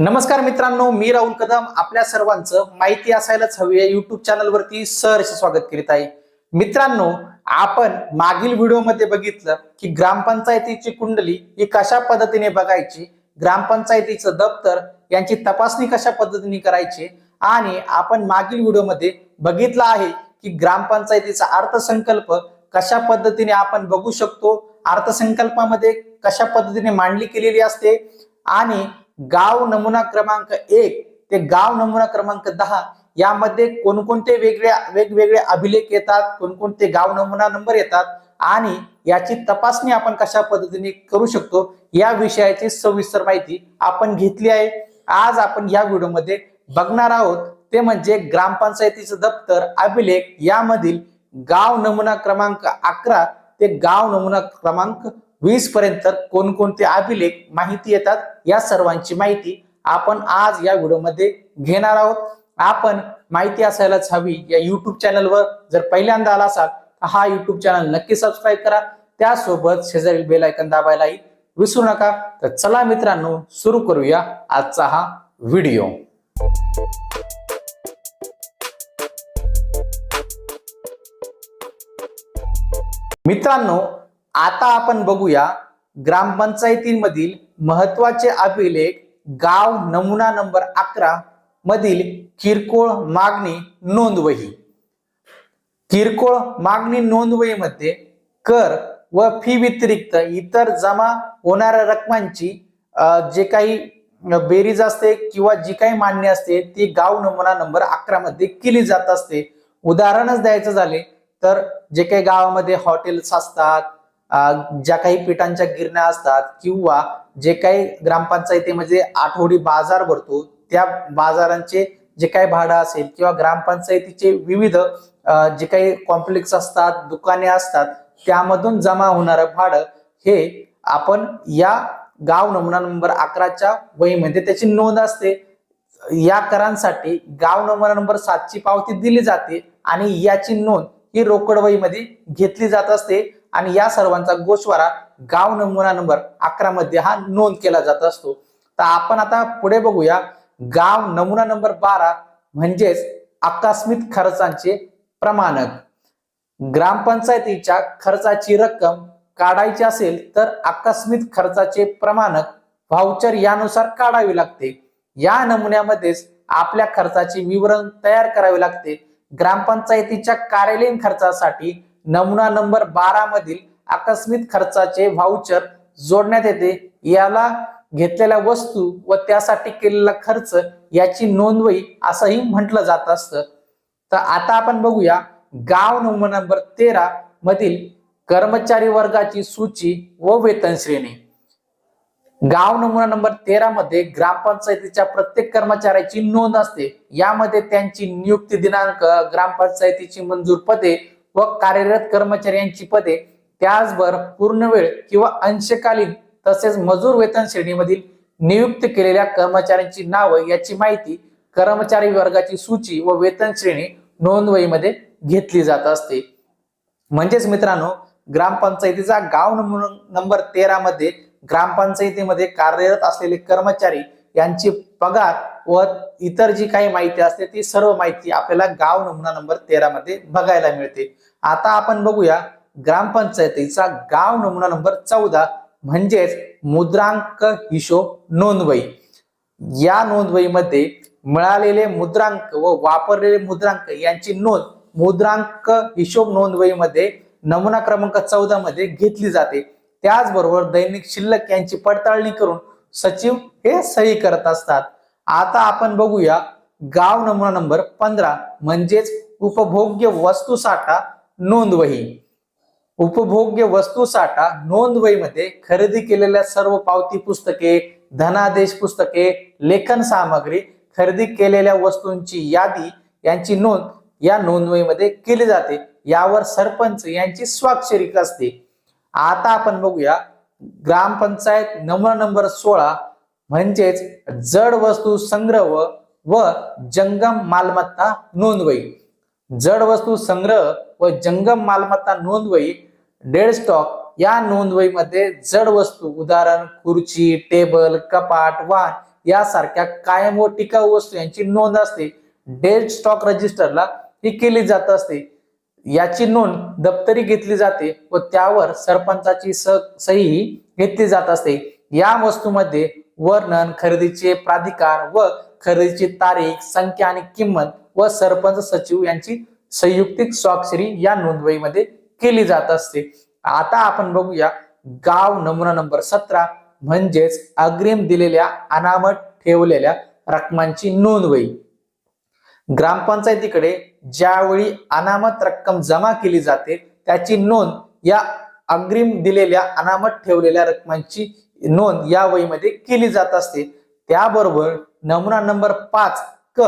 नमस्कार मित्रांनो मी राहुल कदम. आपल्या सर्वांचं माहिती असायलाच हवी या युट्यूब चॅनलवरती सहर्ष स्वागत करीत आहे. मित्रांनो आपण मागील व्हिडिओमध्ये बघितलं की ग्रामपंचायतीची कुंडली ही कशा पद्धतीने बघायची ग्रामपंचायतीचं दप्तर यांची तपासणी कशा पद्धतीने करायची आणि आपण मागील व्हिडिओमध्ये बघितलं आहे की ग्रामपंचायतीचा अर्थसंकल्प कशा पद्धतीने आपण बघू शकतो अर्थसंकल्पामध्ये कशा पद्धतीने मांडणी केलेली असते आणि गाव नमुना क्रमांक एक ते गाव नमुना क्रमांक दहा यामध्ये कोणकोणते वेगळ्या वेगवेगळे अभिलेख येतात कोणकोणते गाव नमुना नंबर येतात आणि याची तपासणी आपण कशा पद्धतीने करू शकतो या विषयाची सविस्तर माहिती आपण घेतली आहे. आज आपण या व्हिडिओमध्ये बघणार आहोत. ते म्हणजे ग्रामपंचायतीचं दप्तर अभिलेख. यामधील गाव नमुना क्रमांक अकरा ते गाव नमुना क्रमांक वीस पर्यंत कोणकोणते अभिलेख माहिती येतात या सर्वांची माहिती आपण आज या व्हिडिओमध्ये घेणार आहोत. आपण माहिती असायलाच हवी या युट्यूब चॅनलवर जर पहिल्यांदा आला असाल तर हा युट्यूब चॅनल नक्की सबस्क्राईब करा. त्यासोबत शेजारी बेल दाबायलाही विसरू नका. तर चला मित्रांनो सुरू करूया आजचा हा व्हिडिओ. मित्रांनो आता आपण बघूया ग्रामपंचायतीमधील महत्त्वाचे अभिलेख गाव नमुना नंबर अकरा मधील किरकोळ मागणी नोंदवही. किरकोळ मागणी नोंदवहीमध्ये कर व फी व्यतिरिक्त इतर जमा होणाऱ्या रकमांची जे काही बेरीज असते किंवा जी काही मान्य असते ती गाव नमुना नंबर अकरा मध्ये केली जात असते. उदाहरणच द्यायचं झाले तर जे काही गावामध्ये हॉटेल्स असतात ज्या काही पिठांच्या गिरण्या असतात किंवा जे काही ग्रामपंचायतीमध्ये म्हणजे आठवडी बाजार भरतो त्या बाजारांचे जे काही भाडं असेल किंवा ग्रामपंचायतीचे विविध जे काही कॉम्प्लेक्स असतात दुकाने असतात त्यामधून जमा होणारं भाडं हे आपण या गाव नमुना नंबर अकराच्या वहीमध्ये त्याची नोंद असते. या करांसाठी गाव नमुना नंबर सातची पावती दिली जाते आणि याची नोंद ही रोकड वहीमध्ये घेतली जात असते. आणि या सर्वांचा गोषवारा गाव नमुना नंबर अकरा मध्ये हा नोंद केला जात असतो. तर आपण आता पुढे बघूया. गाव नमुना नंबर बारा म्हणजेच आकस्मिक खर्चांचे प्रमाणक. ग्रामपंचायतीच्या खर्चाची रक्कम काढायची असेल तर आकस्मिक खर्चाचे प्रमाणक व्हाउचर यानुसार काढावे लागते. या नमुन्यामध्येच आपल्या खर्चाचे विवरण तयार करावे लागते. ग्रामपंचायतीच्या कार्यालयीन खर्चासाठी नमुना नंबर बारा मधील आकस्मिक खर्चाचे व्हाउचर जोडण्यात येते. याला घेतलेल्या वस्तू व त्यासाठी केलेला खर्च याची नोंदवही असंही म्हटलं जात असतं. तर आता आपण बघूया गाव नमुना नंबर तेरा मधील कर्मचारी वर्गाची सूची व वेतन श्रेणी. गाव नमुना नंबर तेरा मध्ये ग्रामपंचायतीच्या प्रत्येक कर्मचाऱ्याची नोंद असते. यामध्ये त्यांची नियुक्ती दिनांक ग्रामपंचायतीची मंजूर पदे व कार्यरत कर्मचाऱ्यांची पदे त्याचबरोबर पूर्ण वेळ किंवा अंशकालीन तसेच मजूर वेतन श्रेणीमधील नियुक्त केलेल्या कर्मचाऱ्यांची नावं याची माहिती कर्मचारी वर्गाची सूची व वेतन श्रेणी नोंदवहीमध्ये घेतली जात असते. म्हणजेच मित्रांनो ग्रामपंचायतीचा गाव नंबर तेरा मध्ये ग्रामपंचायतीमध्ये कार्यरत असलेले कर्मचारी यांची पगार व इतर जी काही माहिती असते ती सर्व माहिती आपल्याला गाव नमुना नंबर तेरा मध्ये बघायला मिळते. आता आपण बघूया ग्रामपंचायतीचा गाव नमुना नंबर चौदा म्हणजेच मुद्रांक हिशोब नोंदवही या नोंदवहीमध्ये मिळालेले मुद्रांक व वापरलेले मुद्रांक यांची नोंद मुद्रांक हिशोब नोंदवहीमध्ये नमुना क्रमांक चौदा मध्ये घेतली जाते. त्याचबरोबर दैनिक शिल्लक यांची पडताळणी करून सचिव हे सही करत असतात. आता आपण बघूया गाव नमुना नंबर पंधरा म्हणजेच उपभोग्य वस्तू साठा नोंदवही. उपभोग्य वस्तू साठा नोंदवहीमध्ये खरेदी केलेल्या सर्व पावती पुस्तके धनादेश पुस्तके लेखन सामग्री खरेदी केलेल्या वस्तूंची यादी यांची नोंद या नोंदवहीमध्ये केली जाते. यावर सरपंच यांची स्वाक्षरी असते. आता आपण बघूया ग्रामपंचायत नंबर नंबर सोळा म्हणजेच जड वस्तू संग्रह व जंगम मालमत्ता नोंदवई. जड वस्तू संग्रह व जंगम मालमत्ता नोंदवई डेड स्टॉक या नोंदवहीमध्ये जड वस्तू उदाहरण खुर्ची टेबल कपाट वाहन यासारख्या कायम व टिकाऊ वस्तू यांची नोंद असते. डेट स्टॉक रजिस्टरला ही केली जात असते. याची नोंद दप्तरी घेतली जाते व त्यावर सरपंचाची स सही घेतली जात असते. या वस्तूमध्ये वर्णन खरेदीचे प्राधिकार व खरेदीची तारीख संख्या आणि किंमत व सरपंच सचिव यांची संयुक्तिक स्वाक्षरी या नोंदवहीमध्ये केली जात असते. आता आपण बघूया गाव नमुना नंबर सतरा म्हणजेच अग्रिम दिलेल्या अनामत ठेवलेल्या रकमांची नोंदवही. ग्रामपंचायतीकडे ज्यावेळी अनामत रक्कम जमा केली जाते त्याची नोंद या अग्रिम दिलेल्या अनामत ठेवलेल्या रकमांची नोंद या वहीमध्ये केली जात असते. त्याबरोबर नमुना नंबर पाच क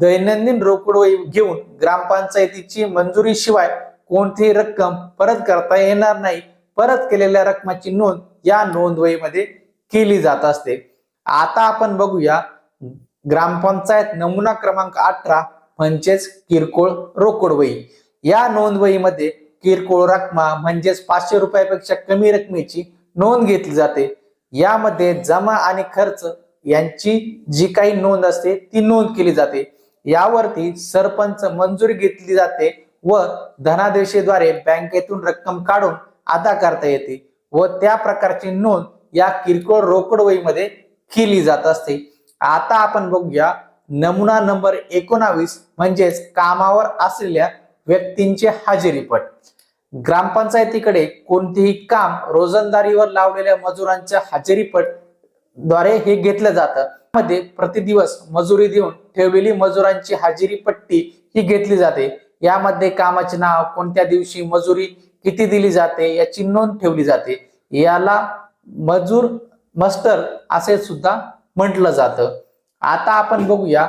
दैनंदिन रोकड वही घेऊन ग्रामपंचायतीची मंजुरीशिवाय कोणतीही रक्कम परत करता येणार नाही. परत केलेल्या रकमाची नोंद या नोंदवहीमध्ये केली जात असते. आता आपण बघूया ग्रामपंचायत नमुना क्रमांक अठरा म्हणजेच किरकोळ रोकड वही या नोंदवहीमध्ये किरकोळ रकमा म्हणजेच पाचशे रुपयापेक्षा कमी रकमेची नोंद घेतली जाते. यामध्ये जमा आणि खर्च यांची जी काही नोंद असते ती नोंद केली जाते. यावरती सरपंच मंजुरी घेतली जाते व धनादेशेद्वारे बँकेतून रक्कम काढून अदा करता येते व त्या प्रकारची नोंद या किरकोळ रोकड वहीमध्ये केली जात असते. आता आपण बघूया. नमुना नंबर एकोणावीस म्हणजेच कामावर असलेल्या व्यक्तींचे हजेरीपट. ग्रामपंचायतीकडे कोणतेही काम रोजंदारीवर लावलेल्या मजुरांच्या हजेरीपटद्वारे हे घेतलं जातं. मध्ये प्रतिदिवस मजुरी देऊन ठेवलेली मजुरांची हजेरी पट्टी ही घेतली जाते. यामध्ये कामाचे नाव कोणत्या दिवशी मजुरी किती दिली जाते याची नोंद ठेवली जाते. याला मजूर मस्टर असे सुद्धा म्हटलं जातं. आता आपण बघूया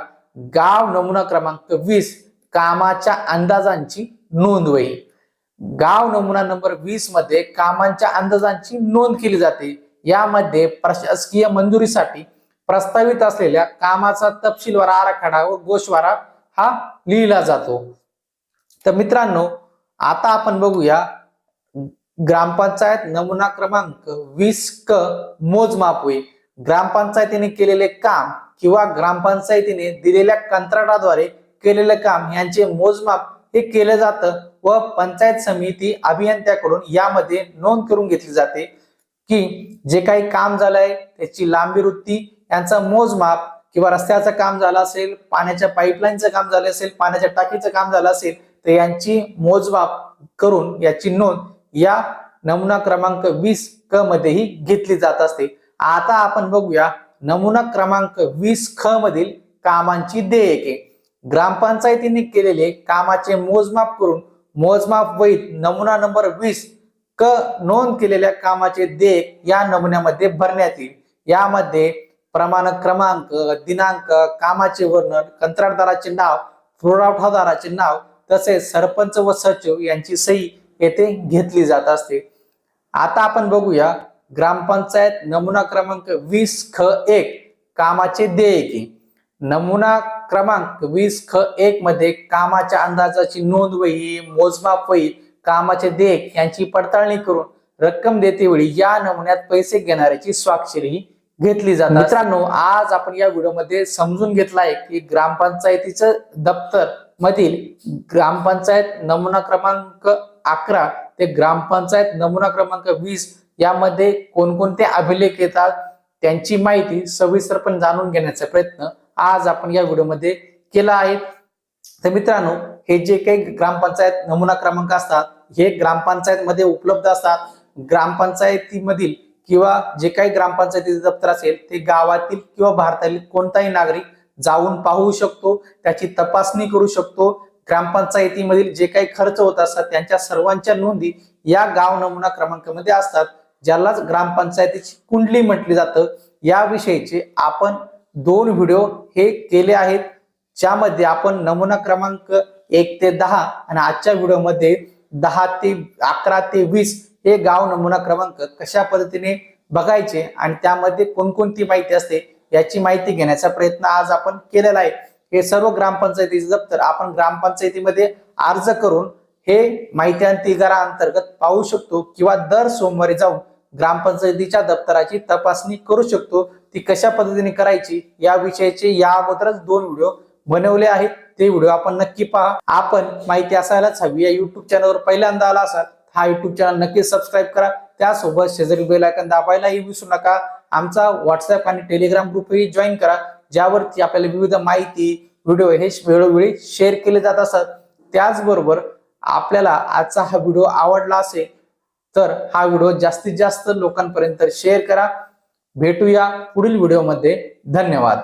गाव नमुना क्रमांक वीस कामाच्या अंदाजांची नोंदवही गाव नमुना नंबर वीसमध्ये कामांच्या अंदाजांची नोंद केली जाते. यामध्ये प्रशासकीय मंजुरीसाठी प्रस्तावित असलेल्या कामाचा तपशीलवार आराखडा व गोशवारा हा लिहिला जातो. तर मित्रांनो आता आपण बघूया ग्रामपंचायत नमुना क्रमांक वीस क मोजमाप होई ग्रामपंचायतीने केलेले काम किंवा ग्रामपंचायतीने दिलेल्या कंत्राटाद्वारे केलेले काम यांचे मोजमाप हे केलं जातं व पंचायत समिती अभियंत्याकडून यामध्ये नोंद करून घेतली जाते की जे काही काम झालंय त्याची लांबी वृत्ती यांचं मोजमाप किंवा रस्त्याचं काम झालं असेल पाण्याच्या पाईपलाईनचं काम झालं असेल पाण्याच्या टाकीचं काम झालं असेल तर यांची मोजमाप करून याची नोंद या नमुना क्रमांक वीस क मध्येही घेतली जात असते. आता आपण बघूया नमुना क्रमांक वीस ख मधील कामांची देयके. ग्रामपंचायतीने केलेले कामाचे मोजमाप करून मोजमाप वहीत नमुना नंबर वीस क नोंद केलेल्या कामाचे देयक या नमुन्यामध्ये भरण्यात येईल. यामध्ये प्रमाण क्रमांक दिनांक कामाचे वर्णन कंत्राटदाराचे नाव पुरवठादाराचे नाव तसेच सरपंच व सचिव यांची सही येथे घेतली जात असते. आता आपण बघूया ग्रामपंचायत नमुना क्रमांक वीस ख एक कामाचे देयके नमुना क्रमांक वीस ख एक मध्ये कामाच्या अंदाजाची नोंद वही मोजमाप वही कामाचे देयक यांची पडताळणी करून रक्कम देतेवेळी या नमुन्यात पैसे घेणाऱ्याची स्वाक्षरी घेतली जाते मित्रांनो आज आपण या व्हिडिओमध्ये समजून घेतला आहे की ग्रामपंचायतीचं दप्तर मधील ग्रामपंचायत नमुना क्रमांक अकरा ते ग्रामपंचायत नमुना क्रमांक वीस यामध्ये कोणकोणते अभिलेख येतात त्यांची माहिती सविस्तरपणे जाणून घेण्याचा प्रयत्न आज आपण या व्हिडिओमध्ये केला आहे. तर मित्रांनो हे जे काही ग्रामपंचायत नमुना क्रमांक असतात हे ग्रामपंचायत मध्ये उपलब्ध असतात. ग्रामपंचायतीमधील किंवा जे काही ग्रामपंचायतीचे दप्तर असेल ते गावातील किंवा भारतातील कोणताही नागरिक जाऊन पाहू शकतो त्याची तपासणी करू शकतो. ग्रामपंचायतीमधील जे काही खर्च होत असतात त्यांच्या सर्वांच्या नोंदी या गाव नमुना क्रमांकामध्ये असतात. ज्यालाच ग्रामपंचायतीची कुंडली म्हटली जातं याविषयीचे आपण दोन व्हिडिओ हे केले आहेत. ज्यामध्ये आपण नमुना क्रमांक एक ते दहा आणि आजच्या व्हिडिओमध्ये दहा ते अकरा ते वीस हे गाव नमुना क्रमांक कशा पद्धतीने बघायचे आणि त्यामध्ये कोणकोणती माहिती असते याची माहिती घेण्याचा प्रयत्न आज आपण केलेला आहे. हे सर्व ग्रामपंचायतीचे दप्तर आपण ग्रामपंचायतीमध्ये अर्ज करून हे माहिती आणि तिगारा अंतर्गत पाहू शकतो किंवा दर सोमवारी जाऊन ग्रामपंचायतीच्या दप्तराची तपासणी करू शकतो. ती कशा पद्धतीने करायची या विषयाचे या अगोदरच दोन व्हिडिओ बनवले आहेत. ते व्हिडिओ आपण नक्की पहा. आपण माहिती असायलाच हवी. या युट्यूब चॅनलवर पहिल्यांदा आला असाल हा युट्यूब चॅनल नक्की सबस्क्राईब करा. त्यासोबत शेजारी बेल आयकन दाबायलाही विसरू नका. आमचा व्हॉट्सअप आणि टेलिग्राम ग्रुपही जॉईन करा. ज्यावरती आपल्याला विविध माहिती व्हिडिओ हे वेळोवेळी शेअर केले जात असतात. त्याचबरोबर आपल्याला आजचा हा व्हिडिओ आवडला असेल तर हा व्हिडिओ जास्तीत जास्त लोकांपर्यंत शेअर करा. भेटूया पुढील व्हिडिओमध्ये. धन्यवाद.